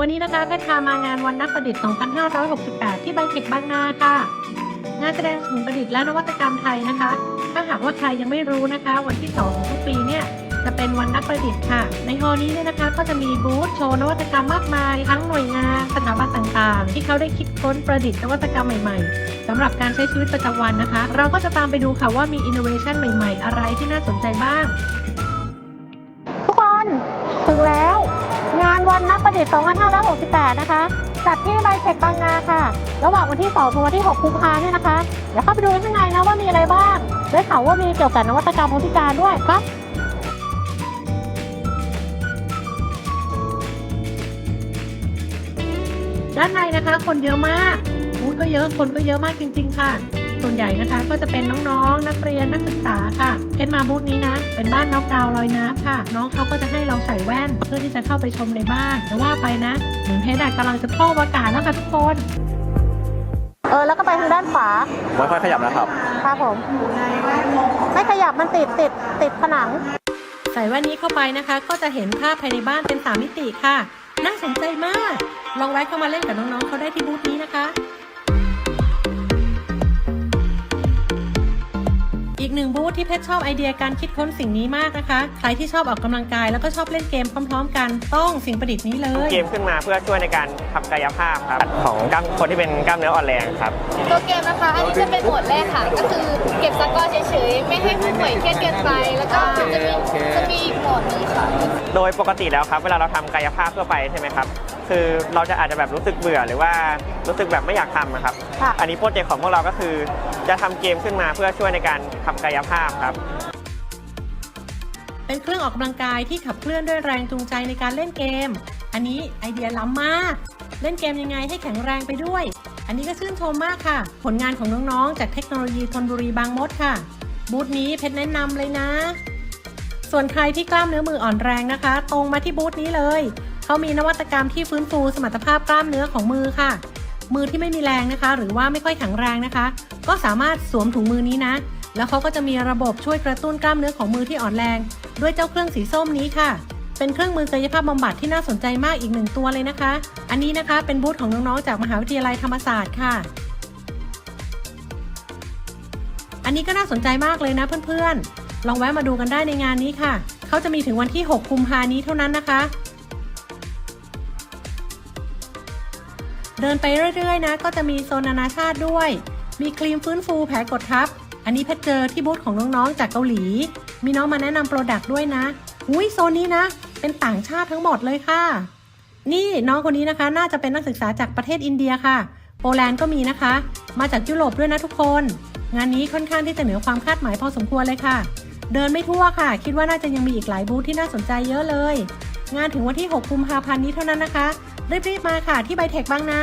วันนี้นะคะก็พามางานวันนักประดิษฐ์ 2568 ที่ไบเทคบางนาค่ะ งานแสดงสิ่งประดิษฐ์และนวัตกรรมไทยนะคะ ถ้าหากว่าใครยังไม่รู้นะคะ วันที่2ของทุกปีเนี่ยจะเป็นวันนักประดิษฐ์ค่ะ ในฮอลนี้เนี่ยนะคะก็จะมีบูธโชว์นวัตกรรมมากมาย ทั้งหน่วยงานสถาบันต่างๆ ที่เขาได้คิดค้นประดิษฐ์นวัตกรรมใหม่ๆสำหรับการใช้ชีวิตประจำวันนะคะ เราก็จะตามไปดูค่ะว่ามีอินโนเวชันใหม่ๆ อะไรที่น่าสนใจบ้าง ทุกคนถึงแล้ว นวันนักประดิษฐ์ 2568 นะคะ จัดที่ไบเทคบางนาค่ะ ระหว่างวันที่ 2 ถึงวันที่ 6 กุมภาเนี่ยนะคะ เดี๋ยวเข้าไปดูข้างในนะว่ามีอะไรบ้าง ได้ข่าวว่ามีเกี่ยวกับนวัตกรรมของพิการด้วยครับด้านในนะคะ คนเยอะมากบูธก็เยอะ คนก็เยอะมากจริง ๆ ค่ะ ส่วนใหญ่นะคะก็จะเป็นน้องๆ นักเรียนนักศึกษาค่ะเพชรมาบูธนี้นะ เป็นบ้านน้องดาวลอยน้ำค่ะ น้องเขาก็จะให้เราใส่แว่น เพื่อที่จะเข้าไปชมในบ้านแต่ว่าไปนะ เหมือนเพชรอะกำลังจะท่องอากาศแล้วค่ะทุกคนเออแล้วก็ไปทางด้านขวาไม่ค่อยขยับนะครับครับผม ไม่ขยับมันติดติดติดผนัง ใส่แว่นนี้เข้าไปนะคะ ก็จะเห็นภาพภายในบ้านเป็นสามมิติค่ะ น่าสนใจมาก ลองแวะเข้ามาเล่นกับน้องๆเขาได้ที่บูธนี้นะคะ หนึ่งบูธที่เพชรชอบไอเดียการคิดค้นสิ่งนี้มากนะคะ ใครที่ชอบออกกำลังกายแล้วก็ชอบเล่นเกมพร้อม ๆ กันต้องสิ่งประดิษฐ์นี้เลย เกมขึ้นมาเพื่อช่วยในการทำกายภาพครับของกล้ามคนที่เป็นกล้ามเนื้ออ่อนแรงครับ ตัวเกมนะคะอันนี้จะเป็นโหมดแรกค่ะ ก็คือเก็บสกอร์เฉยๆไม่ให้ผู้ป่วยเครียดเกินไป แล้วก็จะมีจะมี อีกโหมดหนึงค่ะ โดยปกติแล้วครับ เวลาเราทำกายภาพทั่วไปใช่ไหมครับ คือเราจะอาจจะแบบรู้สึกเบื่อหรือว่ารู้สึกแบบไม่อยากทำนะครับค่ะอันนี้โปรเจกต์ของพวกเราก็คือ จะทำเกมขึ้นมาเพื่อช่วยในการทำกายภาพครับ เป็นเครื่องออกกำลังกายที่ขับเคลื่อนด้วยแรงจูงใจในการเล่นเกม อันนี้ไอเดียล้ำมาก เล่นเกมยังไงให้แข็งแรงไปด้วย อันนี้ก็ชื่นชมมากค่ะ ผลงานของน้องๆ จากเทคโนโลยีธนบุรีบางมดค่ะ บูธนี้เพชรแนะนำเลยนะ ส่วนใครที่กล้ามเนื้อมืออ่อนแรงนะคะ ตรงมาที่บูธนี้เลย เขามีนวัตกรรมที่ฟื้นฟูสมรรถภาพกล้ามเนื้อของมือค่ะ มือที่ไม่มีแรงนะคะ หรือว่าไม่ค่อยแข็งแรงนะคะ ก็สามารถสวมถุงมือนี้นะ แล้วเขาก็จะมีระบบช่วยกระตุ้นกล้ามเนื้อของมือที่อ่อนแรง ด้วยเจ้าเครื่องสีส้มนี้ค่ะ เป็นเครื่องมือกายภาพบำบัดที่น่าสนใจมากอีกหนึ่งตัวเลยนะคะ อันนี้นะคะเป็นบูธของน้องๆจากมหาวิทยาลัยธรรมศาสตร์ค่ะ อันนี้ก็น่าสนใจมากเลยนะเพื่อนๆ ลองแวะมาดูกันได้ในงานนี้ค่ะ เขาจะมีถึงวันที่ 6 กุมภานี้เท่านั้นนะคะ เดินไปเรื่อยๆ นะ ก็จะมีโซนนานาชาติด้วย มีครีมฟื้นฟูแผลกดทับ อันนี้เพชรเจอที่บูธของน้องๆ จากเกาหลี มีน้องมาแนะนำโปรดักต์ด้วยนะ อุ้ยโซนนี้นะ เป็นต่างชาติทั้งหมดเลยค่ะ นี่น้องคนนี้นะคะ น่าจะเป็นนักศึกษาจากประเทศอินเดียค่ะ โปแลนด์ก็มีนะคะ มาจากยุโรปด้วยนะทุกคน งานนี้ค่อนข้างที่จะเหนือความคาดหมายพอสมควรเลยค่ะ เดินไม่ทั่วค่ะ คิดว่าน่าจะยังมีอีกหลายบูธที่น่าสนใจเยอะเลย งานถึงวันที่ 6 กุมภาพันธ์นี้เท่านั้นนะคะ รีบๆมาค่ะที่ไบเทคบางนา